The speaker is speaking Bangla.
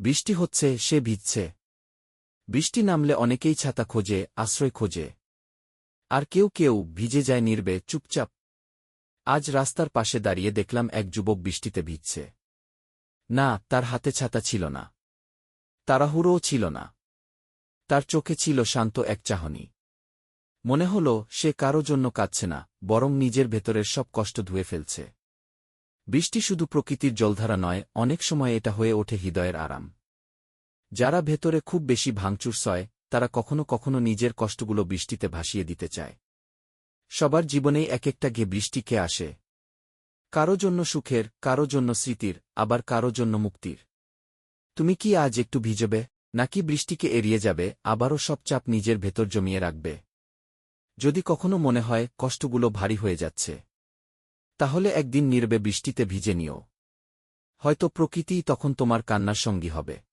বৃষ্টি হচ্ছে, সে ভিজছে। বৃষ্টি নামলে অনেকেই ছাতা খোঁজে, আশ্রয় খোঁজে। আর কেউ কেউ ভিজে যায় নির্বে, চুপচাপ। আজ রাস্তার পাশে দাঁড়িয়ে দেখলাম এক যুবক বৃষ্টিতে ভিজছে। না, তার হাতে ছাতা ছিল না। তাড়াহুড়োও ছিল না। তার চোখে ছিল শান্ত এক চাহনি। মনে হল, সে কারও জন্য কাঁদছে না, বরং নিজের ভেতরের সব কষ্ট ধুয়ে ফেলছে। বৃষ্টি শুধু প্রকৃতির জলধারা নয়, অনেক সময় এটা হয়ে ওঠে হৃদয়ের আরাম। যারা ভেতরে খুব বেশি ভাঙচুর সয়, তারা কখনো কখনো নিজের কষ্টগুলো বৃষ্টিতে ভাসিয়ে দিতে চায়। সবার জীবনেই এক একটা গে বৃষ্টি কে আসে। কারও জন্য সুখের, কারও জন্য স্মৃতির, আবার কারও জন্য মুক্তির। তুমি কি আজ একটু ভিজবে, নাকি বৃষ্টিকে এড়িয়ে যাবে, আবারও সব চাপ নিজের ভেতর জমিয়ে রাখবে? যদি কখনো মনে হয়, কষ্টগুলো ভারী হয়ে যাচ্ছে। তাহলে একদিন নির্বে বৃষ্টিতে ভিজে নিও। হয়তো প্রকৃতিই তখন তোমার কান্নার সঙ্গী হবে।